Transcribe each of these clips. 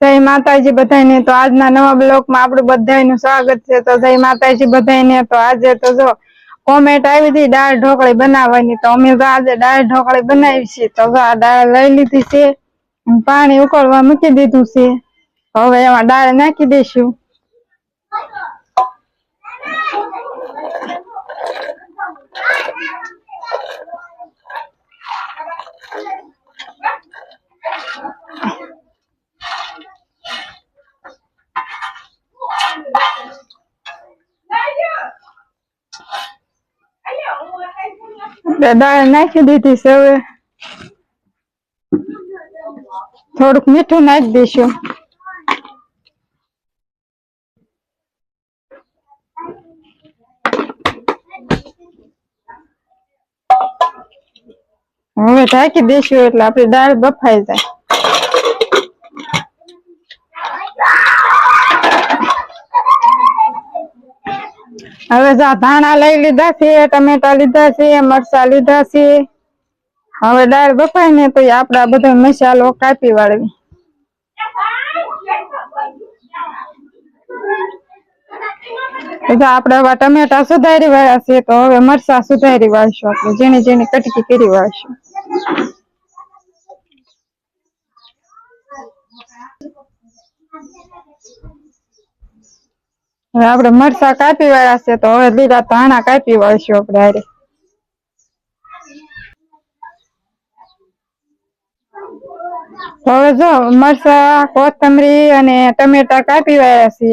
જય માતાજી બધાને તો આજના નવા બ્લોકમાં આપણું બધાનું સ્વાગત છે. તો જય માતાજી બધાને તો આજે તો જો કોમેન્ટ આવી હતી દાળ ઢોકળી બનાવવાની. તો અમે તો આજે દાળ ઢોકળી બનાવી છે. તો આ દાળ લઈ લીધી છે. પાણી ઉકળવા મૂકી દીધું છે. હવે એમાં દાળ નાખી દઈશું. દાળ નાખી દીધી છે હવે. થોડુંક મીઠું નાખી દઈશું. હવે ઢાંકી દઈશું એટલે આપડી દાળ બફાઈ જાય. હવે જા ધાણા લઈ લીધા છે ટમેટા લીધા છે મરચા લીધા છે હવે દાળ બફાય ને તો આપડા બધો મસાલો કાપી વાળવી. આપડે હવે ટમેટા સુધારી વાળા છે તો હવે મરચા સુધારી વાળશું આપણે ઝીણી ઝીણી કટકી કરી વાળશું. હવે આપણે મરચા કાપી વાળા છે તો હવે લીલા ધાણા કાપી વાળશું આપણે હવે જો મરચા, કોથમરી અને ટમેટા કાપી વાળા છે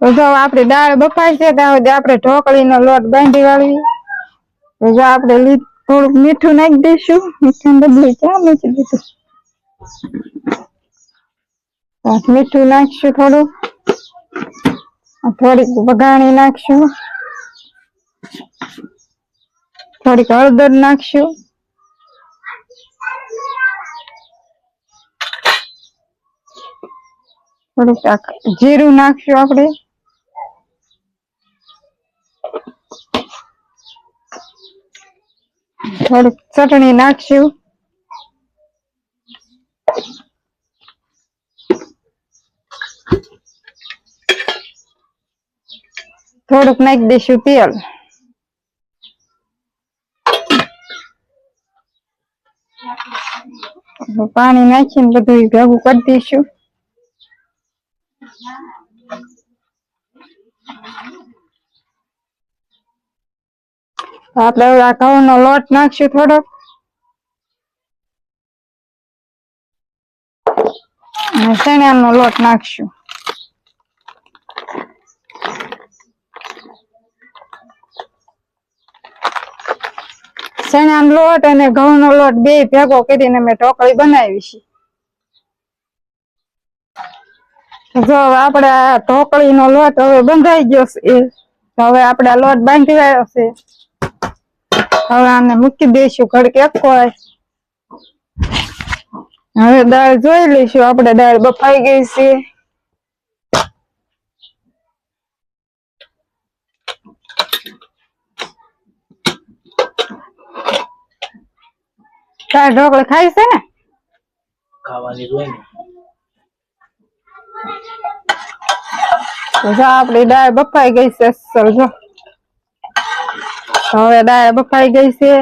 તો જો આપણી દાળ બફાઈ છે ત્યાં સુધી આપણે ઢોકળીનો લોટ બાંધી વાળવી. તો જો આપણે થોડુંક મીઠું નાખી દઈશું. મીઠું ડબલું ચા મૂકી દીધું? મીઠું નાખશું થોડું. થોડીક વઘાણી નાખશું. થોડીક હળદર નાખશું. થોડુંક જીરું નાખશું આપણે. થોડીક ચટણી નાખશું. થોડુંક નાખી દઈશું તેલ. પાણી નાખીને બધું ભેગું કરી દઈશું. આપડે આપણે ઘઉં નો લોટ નાખશું થોડોક. અને ચણાનો લોટ નાખશું. ચણાનો લોટ અને ઘઉંનો લોટ બે ભેગો કરીને મેં ઢોકળી બનાવી છે. જો આપણે ઢોકળીનો લોટ હવે બંધાઈ ગયો છે. હવે આપણે લોટ બાંધી વાળ્યો છે. હવે આને મૂકી દઈશું ઘડકે એક હવે દાળ જોઈ લઈશું. આપણે દાળ બફાઈ ગઈ છે. દાળ ઢોકળી ખાઈ છે ને? ખાવાની હોય ને. જો આપડી દાળ બફાઈ ગઈ છે જો. હવે દાળ બફાઈ ગઈ છે.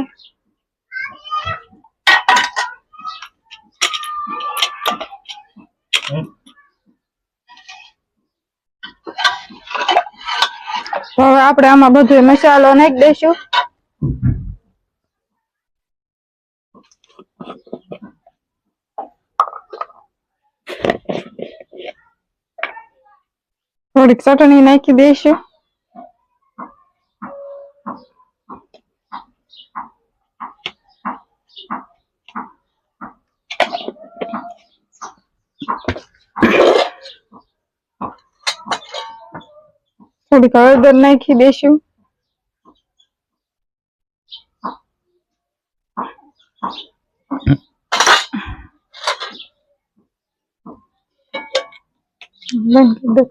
હવે આપણે આમાં બધું મસાલો નાખી દઈશું. થોડીક ચટણી નાખી દઈશું થોડીક હળદર નાખી દઈશું કરી દો.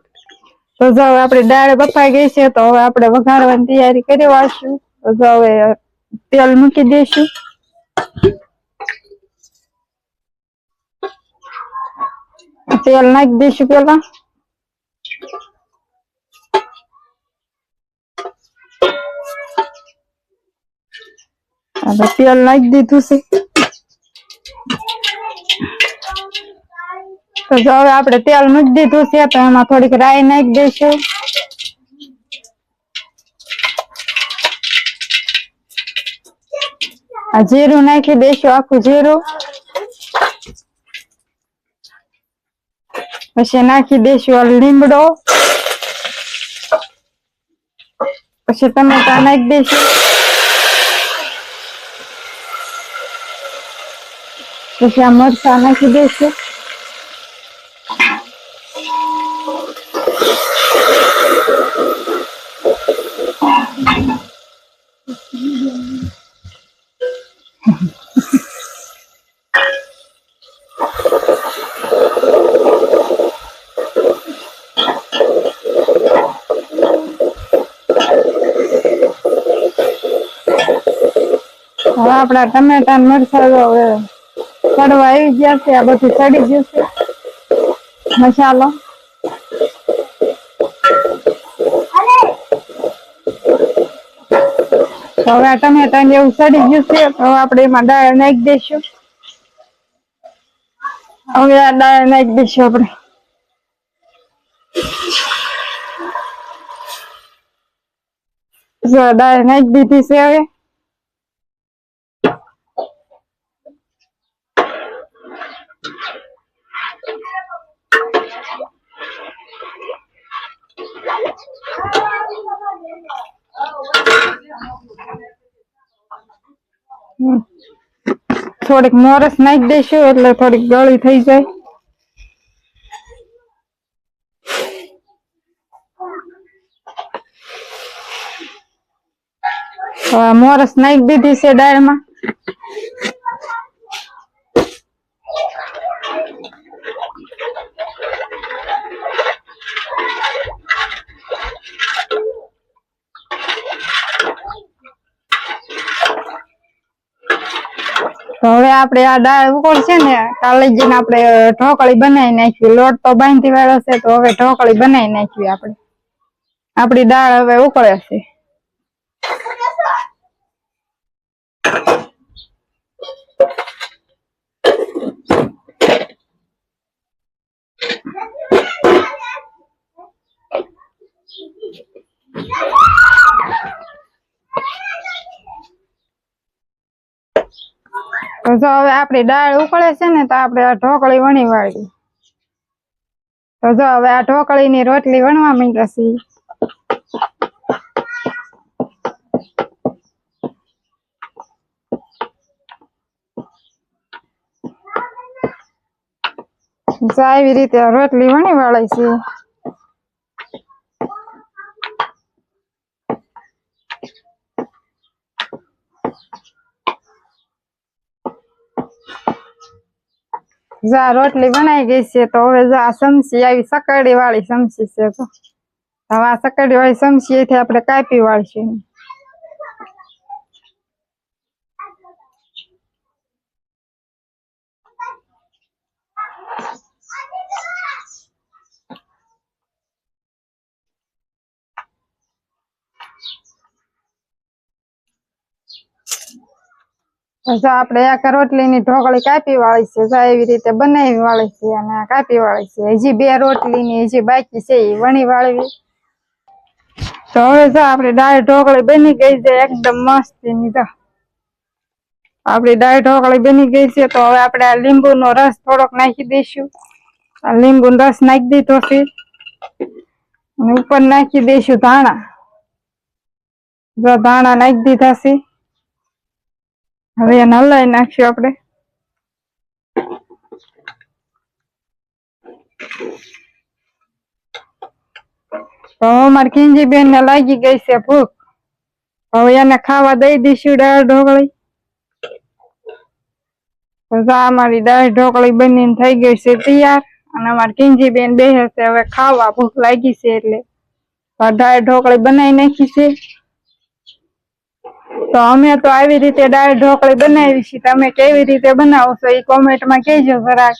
તો જો હવે આપણે દાળ બફાઈ ગઈ છે, તો હવે આપણે વઘારવાની તૈયારી કરી વાળશું. તો જો હવે તેલ મૂકી દઈશું. તેલ નાખી દઈશું પેલા તેલ નાખી દીધું છે. તો જો હવે આપણે તેલ મૂકી દીધું છે, તો એમાં થોડીક રાઈ નાખી દઈશું. આ જીરું નાખી દઈશું, આખું જીરું. પછી નાખી દઈશું લીમડો. પછી ટમેટા નાખી દઈશું. પછી આ મરચા નાખી દઈશું. આપણા ટમેટા મરચાં હવે સડવા આવી ગયા છે, આ બધું ગયું છે. મસાલો. હવે આ ટમેટા ને એવું સડી ગયું છે હવે આપણે એમાં દાળ નાખી દઈશું. હવે આ દાળ નાખી દઈશું આપણે. દાળ નાખી દીધી છે હવે. થોડીક મોરસ નાખી દઈશું એટલે થોડીક ગળી થઈ જાય. હવે મોરસ નાખી દીધી છે દાળમાં. તો હવે આપણે આ દાળ ઉકળશે ને, કાલે જઈને આપણે ઢોકળી બનાવી નાખવી લોટ તો બાંધી વાળો છે, તો હવે ઢોકળી બનાવી નાખવી આપણે. આપણી દાળ હવે ઉકળે છે. તો જો હવે આપણી દાળ ઉકળે છે ને તો આપણે આ ઢોકળી વણી વાળી તો જો હવે આ ઢોકળીની રોટલી વણવા માંડ્યા છીએ. આવી રીતે રોટલી વણી વાળી છે જો, રોટલી બનાવી ગઈ છે તો હવે જા, સમસી આવી સકડી વાળી સમસી છે તો. હવે આ સકડી વાળી સમસી આપણે કાપી વાળશું. જો આપણે એક રોટલીની ઢોકળી કાપી વાળી છે, જો એવી રીતે બનાવી વાળી છે અને કાપી વાળી છે. હજી બે રોટલીની હજી બાકી છે, એ વણી વાળવી. તો હવે જો આપણી દાળ ઢોકળી બની ગઈ છે, એકદમ મસ્તની તો આપણી દાળ ઢોકળી બની ગઈ છે, તો હવે આપણે આ લીંબુનો રસ થોડોક નાખી દઈશું. આ લીંબુનો રસ નાખી દીધો છે. ઉપર નાખી દઈશું ધાણા. જો ધાણા નાખી દીધા છે. હવે એને હલાવી નાખ્યું આપણે. અમારી કિંજી બેન ને લાગી ગઈ છે ભૂખ. હવે એને ખાવા દઈ દઈશું દાળ ઢોકળી. અમારી દાળ ઢોકળી બનીને થઈ ગઈ છે તૈયાર. અને અમારી કિંજી બેન બેસે છે, હવે ખાવા ભૂખ લાગી છે એટલે. દાળ ઢોકળી બનાવી નાખી છે. તો અમે તો આવી રીતે દાળ ઢોકળી બનાવી છે. તમે કેવી રીતે બનાવો છો એ કોમેન્ટમાં કહેજો જરાક.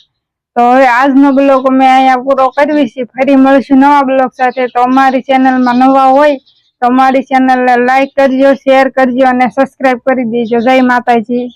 તો હવે આજનો બ્લોગ અમે અહીંયા પૂરો કરવી છે. ફરી મળશું નવા બ્લોગ સાથે. તો અમારી ચેનલમાં નવા હોય તો અમારી ચેનલને લાઈક કરજો, શેર કરજો અને સબસ્ક્રાઇબ કરી દેજો. જય માતાજી.